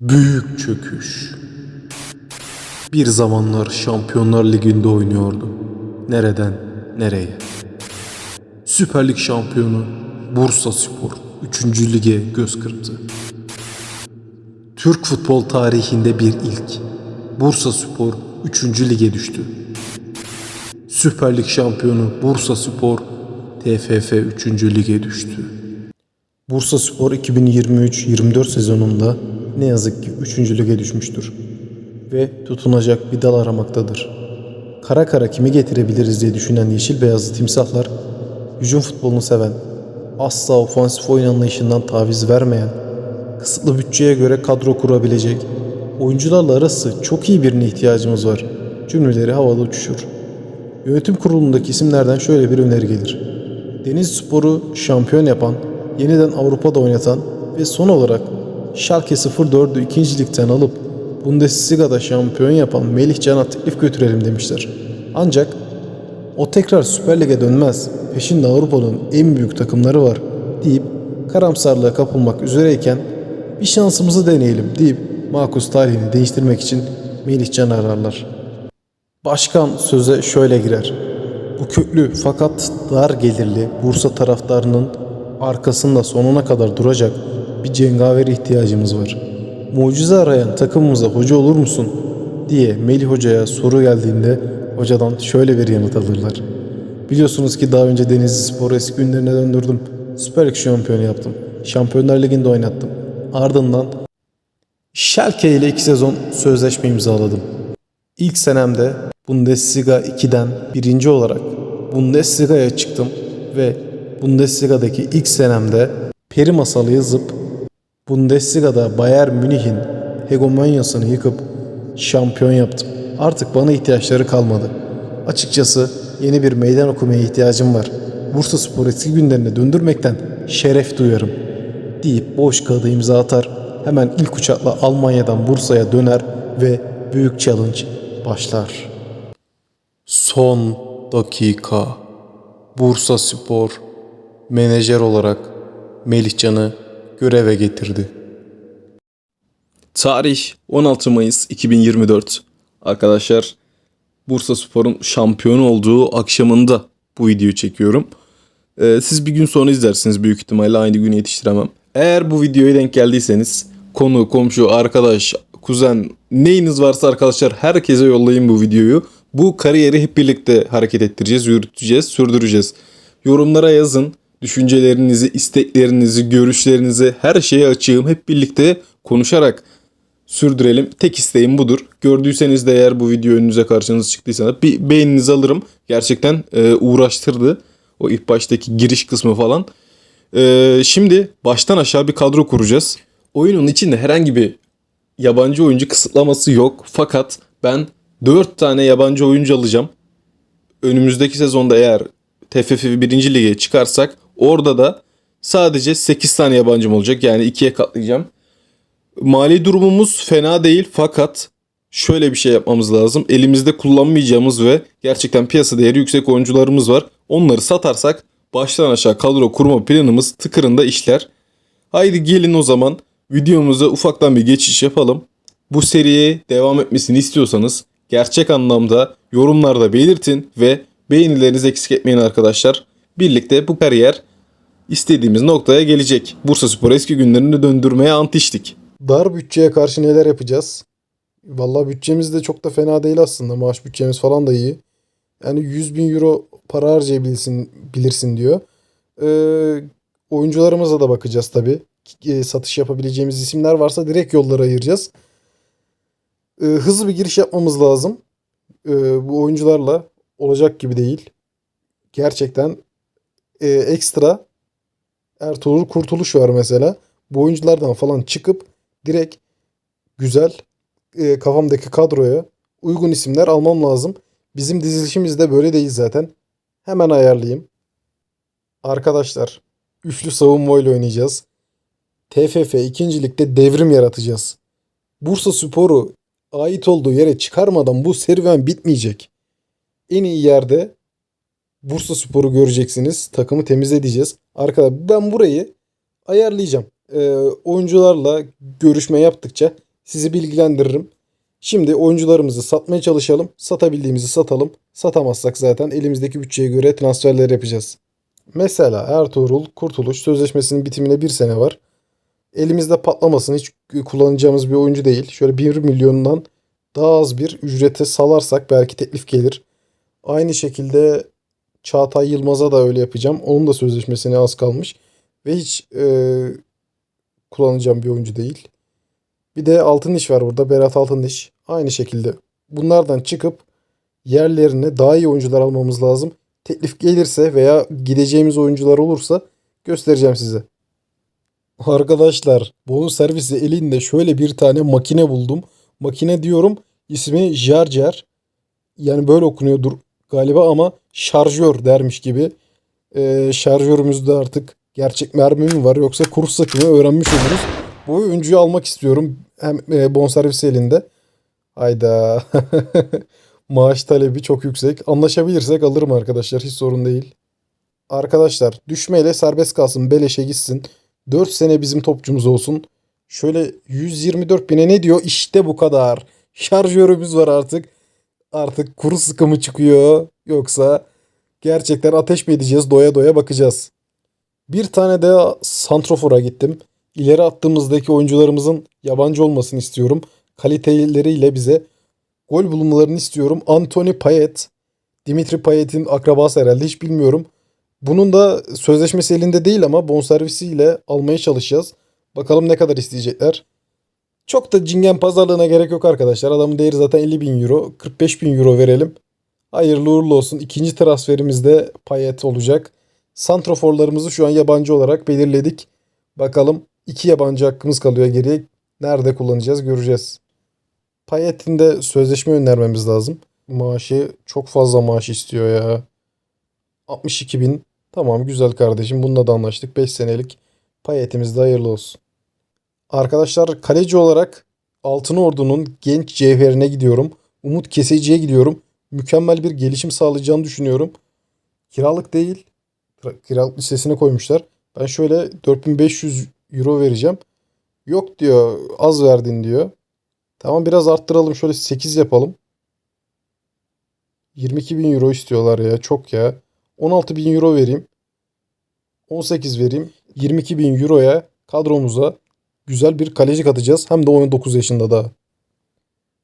Büyük çöküş. Bir zamanlar Şampiyonlar Ligi'nde oynuyordu. Nereden nereye? Süper Lig şampiyonu Bursa Spor 3. lige göz kırptı. Türk futbol tarihinde bir ilk. Bursa Spor 3. lige düştü. Süper Lig şampiyonu Bursa Spor TFF 3. lige düştü. Bursa Spor 2023-24 sezonunda ne yazık ki 3. lige düşmüştür ve tutunacak bir dal aramaktadır. Kara kara kimi getirebiliriz diye düşünen yeşil beyazlı timsahlar, hücum futbolunu seven, asla ofansif oyun anlayışından taviz vermeyen, kısıtlı bütçeye göre kadro kurabilecek, oyuncularla arası çok iyi birine ihtiyacımız var cümleleri havada uçuşur. Yönetim kurulundaki isimlerden şöyle bir öneri gelir. Deniz Spor'u şampiyon yapan, yeniden Avrupa'da oynatan ve son olarak Schalke 04'ü 2. ligden alıp Bundesliga'da şampiyon yapan Melih Can'a teklif götürelim demişler. Ancak o tekrar Süper Lig'e dönmez, peşinde Avrupa'nın en büyük takımları var deyip karamsarlığa kapılmak üzereyken bir şansımızı deneyelim deyip makus tarihini değiştirmek için Melih Can'ı ararlar. Başkan söze şöyle girer. Bu köklü fakat dar gelirli Bursa taraftarının arkasında sonuna kadar duracak bir cengaver ihtiyacımız var. Mucize arayan takımımıza hoca olur musun? diye Melih Hoca'ya soru geldiğinde hocadan şöyle bir yanıt alırlar. Biliyorsunuz ki daha önce Denizli Spor'u eski günlerine döndürdüm. Süper Lig şampiyonu yaptım. Şampiyonlar Ligi'nde oynattım. Ardından Schalke ile iki sezon sözleşme imzaladım. İlk senemde Bundesliga 2'den birinci olarak Bundesliga'ya çıktım ve Bundesliga'daki ilk senemde peri masalı yazıp Bundesliga'da Bayern Münih'in hegemonyasını yıkıp şampiyon yaptım. Artık bana ihtiyaçları kalmadı. Açıkçası yeni bir meydan okumaya ihtiyacım var. Bursa Spor eski günlerine döndürmekten şeref duyarım deyip boş kağıda imza atar. Hemen ilk uçakla Almanya'dan Bursa'ya döner ve büyük challenge başlar. Son dakika. Bursa Spor menajer olarak Melihcan'ı göreve getirdi. Tarih 16 Mayıs 2024. Arkadaşlar Bursa Spor'un şampiyon olduğu akşamında bu videoyu çekiyorum. Ee, siz bir gün sonra izlersiniz büyük ihtimalle aynı günü yetiştiremem. Eğer bu videoya denk geldiyseniz konu, komşu, arkadaş, kuzen neyiniz varsa arkadaşlar herkese yollayın bu videoyu. Bu kariyeri hep birlikte hareket ettireceğiz, yürüteceğiz, sürdüreceğiz. Yorumlara yazın. Düşüncelerinizi, isteklerinizi, görüşlerinizi her şeye açığım. Hep birlikte konuşarak sürdürelim. Tek isteğim budur. Gördüyseniz de eğer bu video önünüze karşınıza çıktıysa da bir beğeninizi alırım. Gerçekten e, uğraştırdı. O ilk baştaki giriş kısmı falan. E, şimdi baştan aşağı bir kadro kuracağız. Oyunun içinde herhangi bir yabancı oyuncu kısıtlaması yok. Fakat ben 4 tane yabancı oyuncu alacağım. Önümüzdeki sezonda eğer TFF 1. lige çıkarsak orada da sadece 8 tane yabancım olacak. Yani ikiye katlayacağım. Mali durumumuz fena değil fakat şöyle bir şey yapmamız lazım. Elimizde kullanmayacağımız ve gerçekten piyasa değeri yüksek oyuncularımız var. Onları satarsak baştan aşağı kadro kurma planımız tıkırında işler. Haydi gelin o zaman videomuza ufaktan bir geçiş yapalım. Bu seriye devam etmesini istiyorsanız gerçek anlamda yorumlarda belirtin ve beğenilerinizi eksik etmeyin arkadaşlar. Birlikte bu kariyer istediğimiz noktaya gelecek. Bursa Spor eski günlerini döndürmeye ant içtik. Dar bütçeye karşı neler yapacağız? Vallahi bütçemiz de çok da fena değil aslında. Maaş bütçemiz falan da iyi. Yani 100 bin euro para harcayabilirsin bilirsin diyor. Ee, oyuncularımıza da bakacağız tabii. Ee, satış yapabileceğimiz isimler varsa direkt yollara ayıracağız. Ee, hızlı bir giriş yapmamız lazım. Ee, bu oyuncularla olacak gibi değil. Gerçekten e, ekstra Ertuğrul Kurtuluş var mesela. Bu oyunculardan falan çıkıp direkt güzel e, kafamdaki kadroya uygun isimler almam lazım. Bizim dizilişimiz de böyle değil zaten. Hemen ayarlayayım. Arkadaşlar üçlü savunma ile oynayacağız. TFF 2. Lig'de devrim yaratacağız. Bursa Spor'u ait olduğu yere çıkarmadan bu serüven bitmeyecek. En iyi yerde Bursa Spor'u göreceksiniz. Takımı temiz edeceğiz. Arkadaşlar ben burayı ayarlayacağım. Ee, oyuncularla görüşme yaptıkça Sizi bilgilendiririm. Şimdi oyuncularımızı satmaya çalışalım. Satabildiğimizi satalım. Satamazsak zaten elimizdeki bütçeye göre transferler yapacağız. Mesela Ertuğrul Kurtuluş sözleşmesinin bitimine bir sene var. Elimizde patlamasın hiç kullanacağımız bir oyuncu değil. Şöyle 1 milyondan daha az bir ücrete salarsak belki teklif gelir. Aynı şekilde Çağatay Yılmaz'a da öyle yapacağım. Onun da sözleşmesine az kalmış. Ve hiç e, kullanacağım bir oyuncu değil. Bir de Altın İş var burada. Berat Altın İş. Aynı şekilde. Bunlardan çıkıp yerlerine daha iyi oyuncular almamız lazım. Teklif gelirse veya gideceğimiz oyuncular olursa göstereceğim size. Arkadaşlar bonus servisi elinde şöyle bir tane makine buldum. Makine diyorum ismi Jarger. Yani böyle okunuyordur galiba ama şarjör dermiş gibi. Ee, şarjörümüzde artık gerçek mermi mi var yoksa kurs sakımı öğrenmiş oluruz. Bu oyuncuyu almak istiyorum. Hem e, bonservis elinde. Hayda. Maaş talebi çok yüksek. Anlaşabilirsek alırım arkadaşlar. Hiç sorun değil. Arkadaşlar düşmeyle serbest kalsın. Beleşe gitsin. 4 sene bizim topçumuz olsun. Şöyle 124 bine ne diyor? İşte bu kadar. Şarjörümüz var artık. Artık kuru sıkımı çıkıyor. Yoksa gerçekten ateş mi edeceğiz? Doya doya bakacağız. Bir tane de Santrofor'a gittim. İleri attığımızdaki oyuncularımızın yabancı olmasını istiyorum. Kaliteleriyle bize gol bulmalarını istiyorum. Anthony Payet. Dimitri Payet'in akrabası herhalde hiç bilmiyorum. Bunun da sözleşmesi elinde değil ama bonservisiyle almaya çalışacağız. Bakalım ne kadar isteyecekler. Çok da cingen pazarlığına gerek yok arkadaşlar. Adamın değeri zaten 50 bin euro. 45 bin euro verelim. Hayırlı uğurlu olsun. İkinci transferimizde Payet olacak. Santroforlarımızı şu an yabancı olarak belirledik. Bakalım iki yabancı hakkımız kalıyor geriye. Nerede kullanacağız göreceğiz. Payet'in de sözleşme önermemiz lazım. Maaşı çok fazla maaş istiyor ya. 62 bin. Tamam güzel kardeşim. Bununla da anlaştık. 5 senelik Payet'imiz de hayırlı olsun. Arkadaşlar kaleci olarak Altın Ordu'nun genç cevherine gidiyorum. Umut Keseci'ye gidiyorum. Mükemmel bir gelişim sağlayacağını düşünüyorum. Kiralık değil. Kiralık listesine koymuşlar. Ben şöyle 4500 euro vereceğim. Yok diyor az verdin diyor. Tamam biraz arttıralım şöyle 8 yapalım. 22 bin euro istiyorlar ya çok ya. 16 bin euro vereyim. 18 vereyim. 22 bin euroya kadromuza güzel bir kaleci katacağız. Hem de 19 yaşında daha.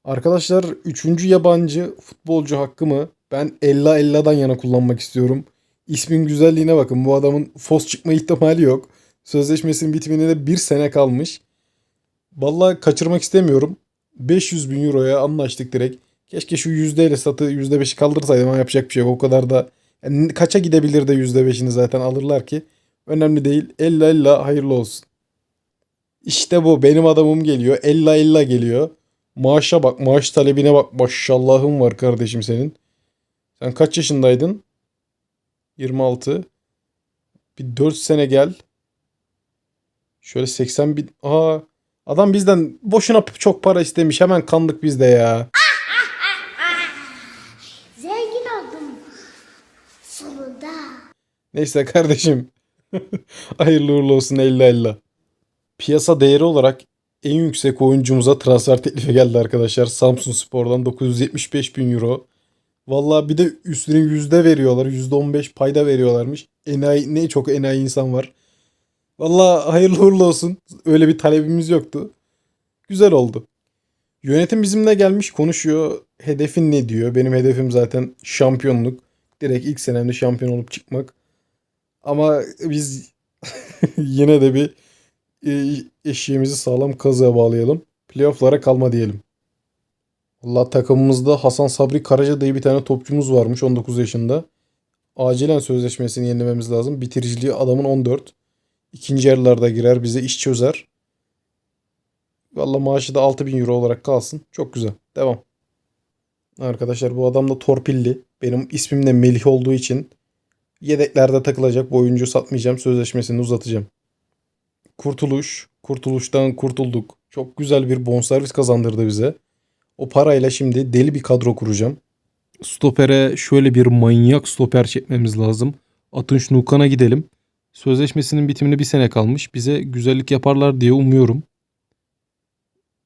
Arkadaşlar 3. yabancı futbolcu hakkımı ben Ella Ella'dan yana kullanmak istiyorum. İsmin güzelliğine bakın. Bu adamın fos çıkma ihtimali yok. Sözleşmesinin bitimine de bir sene kalmış. Vallahi kaçırmak istemiyorum. 500 bin euroya anlaştık direkt. Keşke şu yüzdeyle satı %5'i kaldırsaydım ama yapacak bir şey yok. O kadar da yani kaça gidebilir de %5'ini zaten alırlar ki. Önemli değil. Ella ella hayırlı olsun. İşte bu benim adamım geliyor. Ella ella geliyor. Maaşa bak maaş talebine bak. Maşallahım var kardeşim senin. Sen kaç yaşındaydın? 26. Bir 4 sene gel. Şöyle 80 bin. Aa, adam bizden boşuna çok para istemiş. Hemen kandık biz de ya. Zengin oldum. Sonunda. Neyse kardeşim. Hayırlı uğurlu olsun 50-50. Piyasa değeri olarak en yüksek oyuncumuza transfer teklifi geldi arkadaşlar. Samsun Spor'dan 975 bin euro. Vallahi bir de üstüne yüzde veriyorlar. Yüzde 15 payda veriyorlarmış. Enayi, ne çok enayi insan var. Vallahi hayırlı uğurlu olsun. Öyle bir talebimiz yoktu. Güzel oldu. Yönetim bizimle gelmiş konuşuyor. Hedefin ne diyor? Benim hedefim zaten şampiyonluk. Direkt ilk senemde şampiyon olup çıkmak. Ama biz yine de bir e, eşeğimizi sağlam kazığa bağlayalım. Playoff'lara kalma diyelim. Allah takımımızda Hasan Sabri Karaca diye bir tane topçumuz varmış 19 yaşında. Acilen sözleşmesini yenilememiz lazım. Bitiriciliği adamın 14. İkinci yarılarda girer bize iş çözer. Valla maaşı da 6000 euro olarak kalsın. Çok güzel. Devam. Arkadaşlar bu adam da torpilli. Benim ismim de Melih olduğu için yedeklerde takılacak. Bu oyuncu satmayacağım. Sözleşmesini uzatacağım. Kurtuluş. Kurtuluştan kurtulduk. Çok güzel bir bonservis kazandırdı bize. O parayla şimdi deli bir kadro kuracağım. Stopere şöyle bir manyak stoper çekmemiz lazım. Atınç Nukan'a gidelim. Sözleşmesinin bitimine bir sene kalmış. Bize güzellik yaparlar diye umuyorum.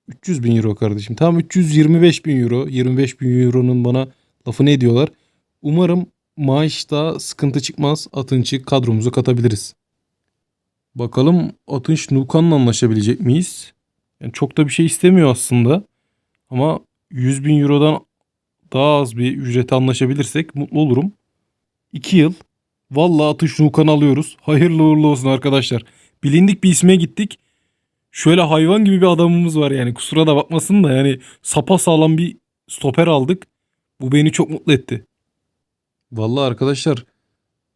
300 bin euro kardeşim. Tamam 325 bin euro. 25 bin euronun bana lafını ediyorlar. Umarım maaşta sıkıntı çıkmaz. Atınç'ı kadromuza katabiliriz. Bakalım Atınç Nukan'la anlaşabilecek miyiz? Yani çok da bir şey istemiyor aslında. Ama 100 bin eurodan daha az bir ücrete anlaşabilirsek mutlu olurum. 2 yıl. Vallahi Atınç Nukan alıyoruz. Hayırlı uğurlu olsun arkadaşlar. Bilindik bir isme gittik. Şöyle hayvan gibi bir adamımız var yani. Kusura da bakmasın da yani sapa sağlam bir stoper aldık. Bu beni çok mutlu etti. Vallahi arkadaşlar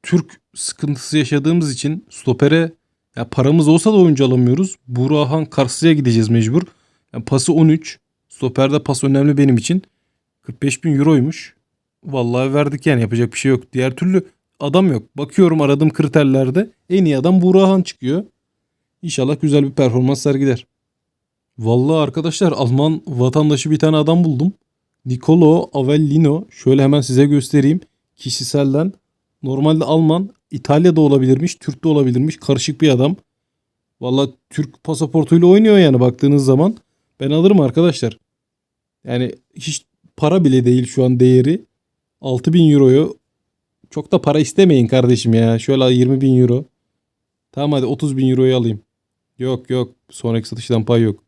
Türk sıkıntısı yaşadığımız için stopere ya paramız olsa da oyuncu alamıyoruz. Burhan Karslı'ya gideceğiz mecbur. Yani pası 13. Stoperde pas önemli benim için. 45 bin euroymuş. Vallahi verdik yani yapacak bir şey yok. Diğer türlü adam yok. Bakıyorum aradığım kriterlerde en iyi adam Burhan çıkıyor. İnşallah güzel bir performans sergiler. Vallahi arkadaşlar Alman vatandaşı bir tane adam buldum. Nicolo Avellino. Şöyle hemen size göstereyim. Kişiselden. Normalde Alman, İtalya'da olabilirmiş, Türk de olabilirmiş. Karışık bir adam. Vallahi Türk pasaportuyla oynuyor yani baktığınız zaman. Ben alırım arkadaşlar. Yani hiç para bile değil şu an değeri. 6000 euroyu çok da para istemeyin kardeşim ya. Şöyle 20 bin euro. Tamam hadi 30 bin euroyu alayım. Yok yok sonraki satıştan pay yok.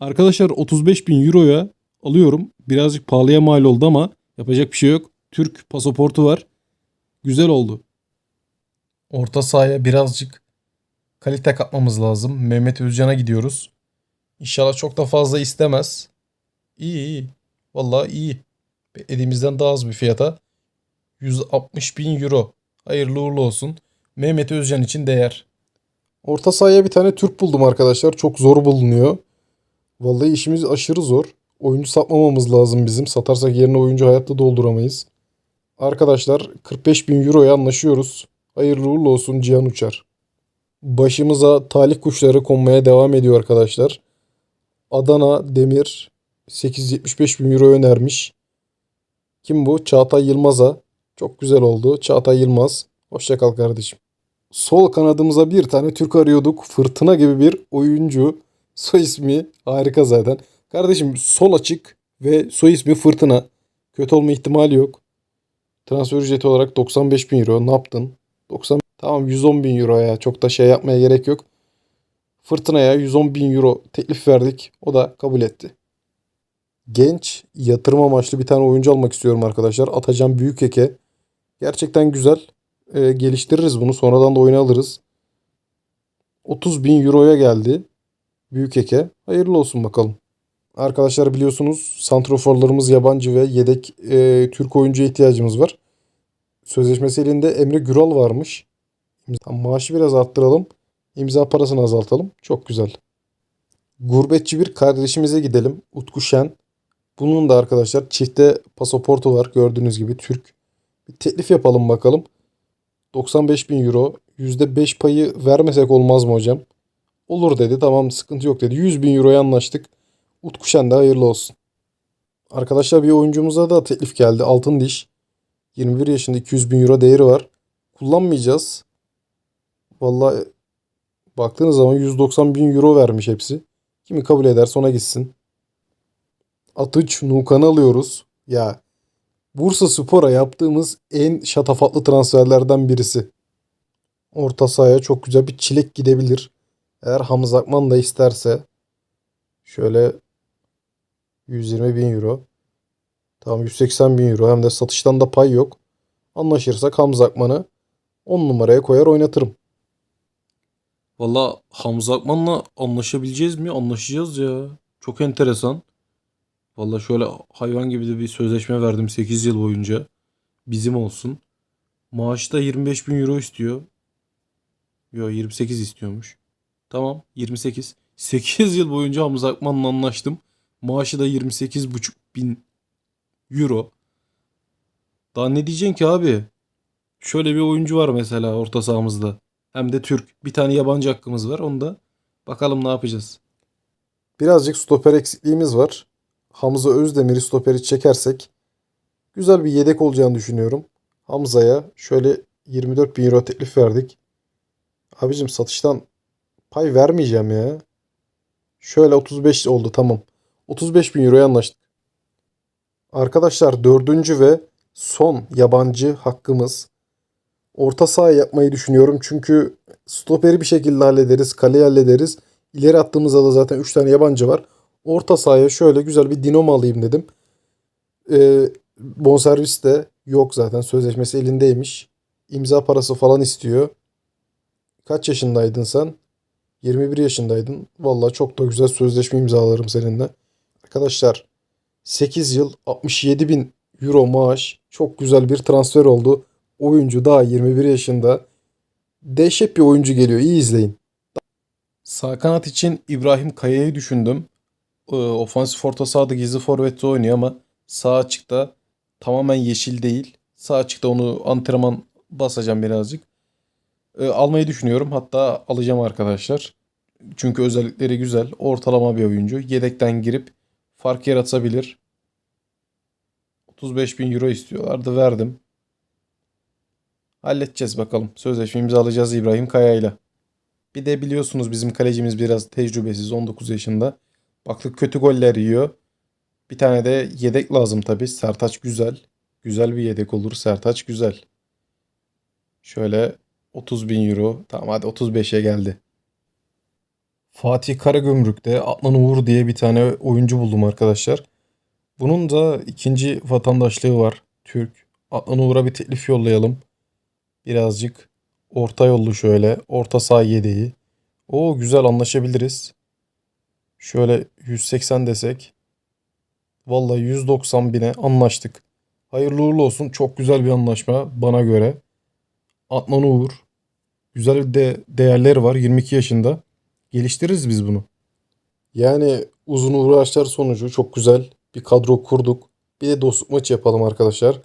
Arkadaşlar 35 bin euroya alıyorum. Birazcık pahalıya mal oldu ama yapacak bir şey yok. Türk pasaportu var. Güzel oldu. Orta sahaya birazcık kalite katmamız lazım. Mehmet Özcan'a gidiyoruz. İnşallah çok da fazla istemez. İyi iyi. Vallahi iyi. Beklediğimizden daha az bir fiyata. 160 bin euro. Hayırlı uğurlu olsun. Mehmet Özcan için değer. Orta sahaya bir tane Türk buldum arkadaşlar. Çok zor bulunuyor. Vallahi işimiz aşırı zor. Oyuncu satmamamız lazım bizim. Satarsak yerine oyuncu hayatta dolduramayız. Arkadaşlar 45 bin euroya anlaşıyoruz. Hayırlı uğurlu olsun Cihan Uçar. Başımıza talih kuşları konmaya devam ediyor arkadaşlar. Adana Demir 875 bin euro önermiş. Kim bu? Çağatay Yılmaz'a. Çok güzel oldu. Çağatay Yılmaz. Hoşça kal kardeşim. Sol kanadımıza bir tane Türk arıyorduk. Fırtına gibi bir oyuncu. Soy ismi harika zaten. Kardeşim sol açık ve soy ismi Fırtına. Kötü olma ihtimali yok. Transfer ücreti olarak 95 bin euro. Ne yaptın? 90 Tamam 110 bin euro ya. Çok da şey yapmaya gerek yok. Fırtına'ya 110 bin euro teklif verdik. O da kabul etti. Genç, yatırım amaçlı bir tane oyuncu almak istiyorum arkadaşlar. Atacan Büyükeke. Gerçekten güzel. Ee, geliştiririz bunu. Sonradan da oyuna alırız. 30 bin euroya geldi. Büyükeke. Hayırlı olsun bakalım. Arkadaşlar biliyorsunuz santroforlarımız yabancı ve yedek e, Türk oyuncuya ihtiyacımız var. Sözleşmesi elinde Emre Güral varmış. Maaşı biraz arttıralım. İmza parasını azaltalım. Çok güzel. Gurbetçi bir kardeşimize gidelim. Utku Şen. Bunun da arkadaşlar çifte pasaportu var. Gördüğünüz gibi Türk. Bir teklif yapalım bakalım. 95 bin euro. %5 payı vermesek olmaz mı hocam? Olur dedi. Tamam sıkıntı yok dedi. 100 bin euroya anlaştık. Utku Şen de hayırlı olsun. Arkadaşlar bir oyuncumuza da teklif geldi. Altın Diş. 21 yaşında 200 bin euro değeri var. Kullanmayacağız. Vallahi baktığınız zaman 190 bin euro vermiş hepsi. Kimi kabul ederse ona gitsin. Atıç Nukan'ı alıyoruz. Ya Bursa Spor'a yaptığımız en şatafatlı transferlerden birisi. Orta sahaya çok güzel bir çilek gidebilir. Eğer Hamza Akman da isterse şöyle 120 bin euro. Tamam 180 bin euro hem de satıştan da pay yok. Anlaşırsak Hamza Akman'ı 10 numaraya koyar oynatırım. Valla Hamza Akman'la anlaşabileceğiz mi? Anlaşacağız ya. Çok enteresan. Valla şöyle hayvan gibi de bir sözleşme verdim 8 yıl boyunca. Bizim olsun. Maaşta 25 bin euro istiyor. Yo 28 istiyormuş. Tamam 28. 8 yıl boyunca Hamza Akman'la anlaştım. Maaşı da 28,5 bin euro. Daha ne diyeceksin ki abi? Şöyle bir oyuncu var mesela orta sahamızda. Hem de Türk. Bir tane yabancı hakkımız var. Onu da bakalım ne yapacağız. Birazcık stoper eksikliğimiz var. Hamza Özdemir'i stoperi çekersek güzel bir yedek olacağını düşünüyorum. Hamza'ya şöyle 24 bin euro teklif verdik. Abicim satıştan pay vermeyeceğim ya. Şöyle 35 oldu tamam. 35 bin euroya anlaştık. Arkadaşlar dördüncü ve son yabancı hakkımız. Orta saha yapmayı düşünüyorum. Çünkü stoperi bir şekilde hallederiz. Kaleyi hallederiz. İleri attığımızda da zaten 3 tane yabancı var. Orta sahaya şöyle güzel bir dinamo alayım dedim. Ee, bonservis de yok zaten. Sözleşmesi elindeymiş. İmza parası falan istiyor. Kaç yaşındaydın sen? 21 yaşındaydın. Vallahi çok da güzel sözleşme imzalarım seninle. Arkadaşlar 8 yıl 67 bin euro maaş. Çok güzel bir transfer oldu. Oyuncu daha 21 yaşında. Dehşet bir oyuncu geliyor. İyi izleyin. Sağ kanat için İbrahim Kaya'yı düşündüm. Ee, ofansif orta sahada gizli forvette oynuyor ama sağ açıkta tamamen yeşil değil. Sağ açıkta onu antrenman basacağım birazcık. Ee, almayı düşünüyorum. Hatta alacağım arkadaşlar. Çünkü özellikleri güzel. Ortalama bir oyuncu. Yedekten girip fark yaratabilir. 35 bin euro istiyorlardı. Verdim. Halledeceğiz bakalım. Sözleşme imzalayacağız İbrahim Kaya'yla. Bir de biliyorsunuz bizim kalecimiz biraz tecrübesiz 19 yaşında. Baktık kötü goller yiyor. Bir tane de yedek lazım tabii. Sertaç güzel. Güzel bir yedek olur. Sertaç güzel. Şöyle 30 bin euro. Tamam hadi 35'e geldi. Fatih Karagümrük'te Adnan Uğur diye bir tane oyuncu buldum arkadaşlar. Bunun da ikinci vatandaşlığı var. Türk. Adnan Uğur'a bir teklif yollayalım. Birazcık orta yollu şöyle. Orta saha yedeği. O güzel anlaşabiliriz. Şöyle 180 desek. Vallahi 190 bine anlaştık. Hayırlı uğurlu olsun. Çok güzel bir anlaşma bana göre. Adnan Uğur. Güzel de değerleri var. 22 yaşında. Geliştiririz biz bunu. Yani uzun uğraşlar sonucu çok güzel bir kadro kurduk. Bir de dostluk maçı yapalım arkadaşlar.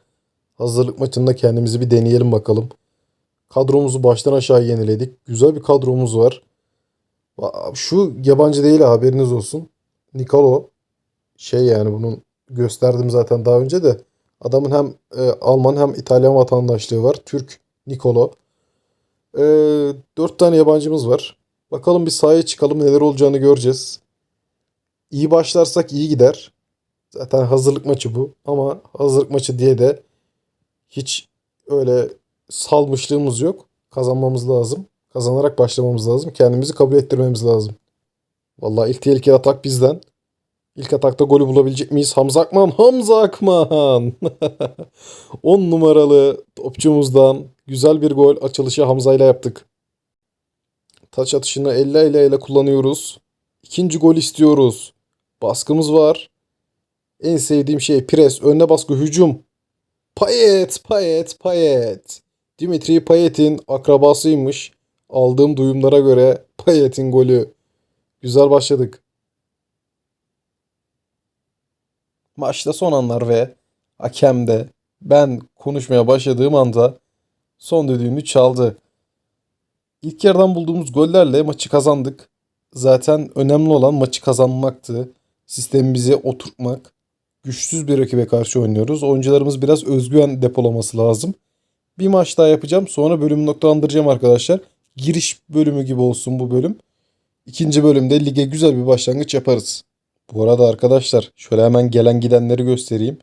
Hazırlık maçında kendimizi bir deneyelim bakalım. Kadromuzu baştan aşağı yeniledik. Güzel bir kadromuz var. Şu yabancı değil haberiniz olsun. Nikolo şey yani bunun gösterdim zaten daha önce de. Adamın hem e, Alman hem İtalyan vatandaşlığı var. Türk Nikolo. E, dört tane yabancımız var. Bakalım bir sahaya çıkalım neler olacağını göreceğiz. İyi başlarsak iyi gider. Zaten hazırlık maçı bu. Ama hazırlık maçı diye de hiç öyle salmışlığımız yok. Kazanmamız lazım. Kazanarak başlamamız lazım. Kendimizi kabul ettirmemiz lazım. Vallahi ilk tehlikeli atak bizden. İlk atakta golü bulabilecek miyiz? Hamza Akman. Hamza Akman. 10 numaralı topçumuzdan güzel bir gol açılışı Hamza ile yaptık. Taç atışını elle ele ele kullanıyoruz. İkinci gol istiyoruz. Baskımız var. En sevdiğim şey pres, önüne baskı, hücum. Payet, Payet, Payet. Dimitri Payet'in akrabasıymış. Aldığım duyumlara göre Payet'in golü. Güzel başladık. Maçta son anlar ve hakem de ben konuşmaya başladığım anda son düdüğünü çaldı. İlk yarıdan bulduğumuz gollerle maçı kazandık. Zaten önemli olan maçı kazanmaktı. Sistemimizi oturtmak. Güçsüz bir rakibe karşı oynuyoruz. Oyuncularımız biraz özgüven depolaması lazım. Bir maç daha yapacağım. Sonra bölümü noktalandıracağım arkadaşlar. Giriş bölümü gibi olsun bu bölüm. İkinci bölümde lige güzel bir başlangıç yaparız. Bu arada arkadaşlar şöyle hemen gelen gidenleri göstereyim.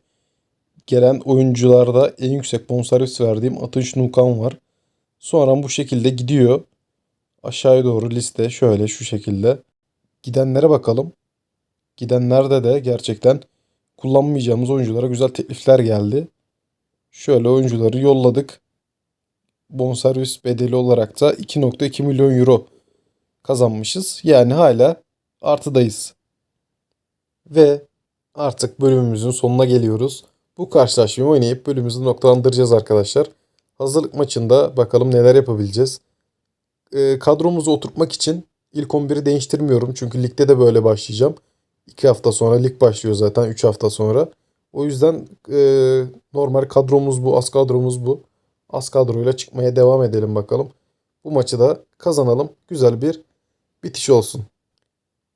Gelen oyuncularda en yüksek bonservis verdiğim Atış Nukan var. Sonra bu şekilde gidiyor. Aşağıya doğru liste şöyle şu şekilde. Gidenlere bakalım. Gidenlerde de gerçekten kullanmayacağımız oyunculara güzel teklifler geldi. Şöyle oyuncuları yolladık. Bonservis bedeli olarak da 2.2 milyon euro kazanmışız. Yani hala artıdayız. Ve artık bölümümüzün sonuna geliyoruz. Bu karşılaşmayı oynayıp bölümümüzü noktalandıracağız arkadaşlar. Hazırlık maçında bakalım neler yapabileceğiz. Ee, kadromuzu oturtmak için ilk 11'i değiştirmiyorum. Çünkü ligde de böyle başlayacağım. 2 hafta sonra lig başlıyor zaten 3 hafta sonra. O yüzden e, normal kadromuz bu. Az kadromuz bu. Az kadroyla çıkmaya devam edelim bakalım. Bu maçı da kazanalım. Güzel bir bitiş olsun.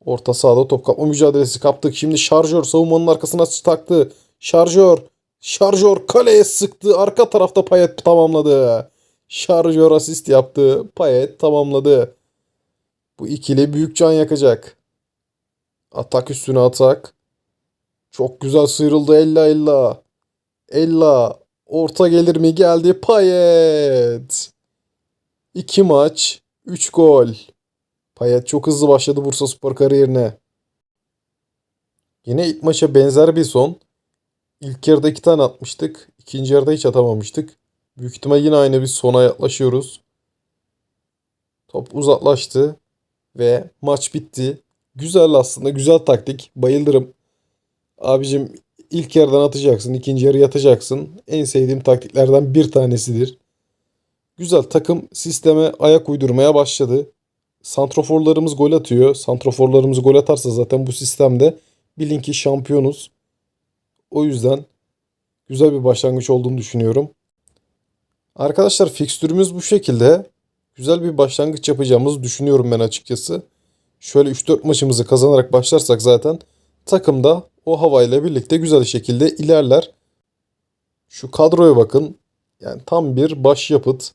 Orta sahada top kapma mücadelesi kaptık. Şimdi şarjör savunmanın arkasına taktı. Şarjör. Şarjör kaleye sıktı. Arka tarafta Payet tamamladı. Şarjör asist yaptı. Payet tamamladı. Bu ikili büyük can yakacak. Atak üstüne atak. Çok güzel sıyrıldı Ella Ella. Ella orta gelir mi geldi Payet. 2 maç 3 gol. Payet çok hızlı başladı Bursa Spor kariyerine. Yine ilk maça benzer bir son. İlk yarıda 2 tane atmıştık. İkinci yarıda hiç atamamıştık. Büyük ihtimal yine aynı bir sona yaklaşıyoruz. Top uzaklaştı ve maç bitti. Güzel aslında güzel taktik. Bayılırım. Abicim ilk yarıdan atacaksın, ikinci yarı yatacaksın. En sevdiğim taktiklerden bir tanesidir. Güzel takım sisteme ayak uydurmaya başladı. Santroforlarımız gol atıyor. Santroforlarımız gol atarsa zaten bu sistemde bilin ki şampiyonuz. O yüzden güzel bir başlangıç olduğunu düşünüyorum. Arkadaşlar fikstürümüz bu şekilde. Güzel bir başlangıç yapacağımızı düşünüyorum ben açıkçası. Şöyle 3-4 maçımızı kazanarak başlarsak zaten takım da o havayla birlikte güzel şekilde ilerler. Şu kadroya bakın. Yani tam bir başyapıt.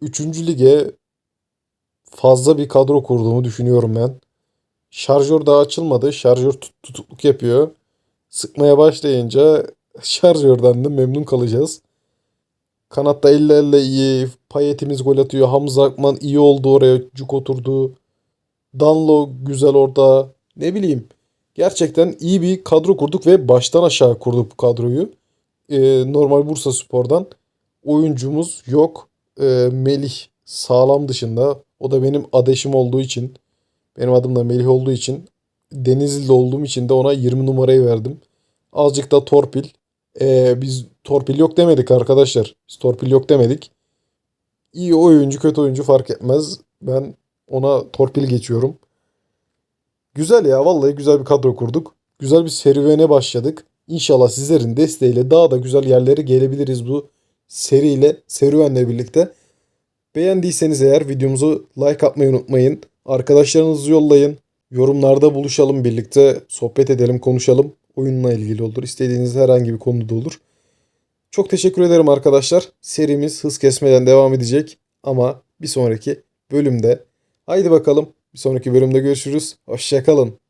3. lige fazla bir kadro kurduğumu düşünüyorum ben. Şarjör daha açılmadı. Şarjör tut- tutukluk yapıyor. Sıkmaya başlayınca şarjörden de memnun kalacağız. Kanatta elle elle iyi. Payetimiz gol atıyor. Hamza Akman iyi oldu oraya. Cuk oturdu. Danlo güzel orada. Ne bileyim. Gerçekten iyi bir kadro kurduk ve baştan aşağı kurduk bu kadroyu. Ee, normal Bursa Spor'dan oyuncumuz yok. Ee, Melih sağlam dışında. O da benim adeşim olduğu için. Benim adım da Melih olduğu için. Denizli'de olduğum için de ona 20 numarayı verdim. Azıcık da torpil. Ee, biz torpil yok demedik arkadaşlar. Biz torpil yok demedik. İyi oyuncu kötü oyuncu fark etmez. Ben ona torpil geçiyorum. Güzel ya vallahi güzel bir kadro kurduk. Güzel bir serüvene başladık. İnşallah sizlerin desteğiyle daha da güzel yerlere gelebiliriz bu seriyle, serüvenle birlikte. Beğendiyseniz eğer videomuzu like atmayı unutmayın. Arkadaşlarınızı yollayın. Yorumlarda buluşalım birlikte. Sohbet edelim, konuşalım. Oyunla ilgili olur. İstediğiniz herhangi bir konuda olur. Çok teşekkür ederim arkadaşlar. Serimiz hız kesmeden devam edecek. Ama bir sonraki bölümde. Haydi bakalım. Bir sonraki bölümde görüşürüz. Hoşçakalın.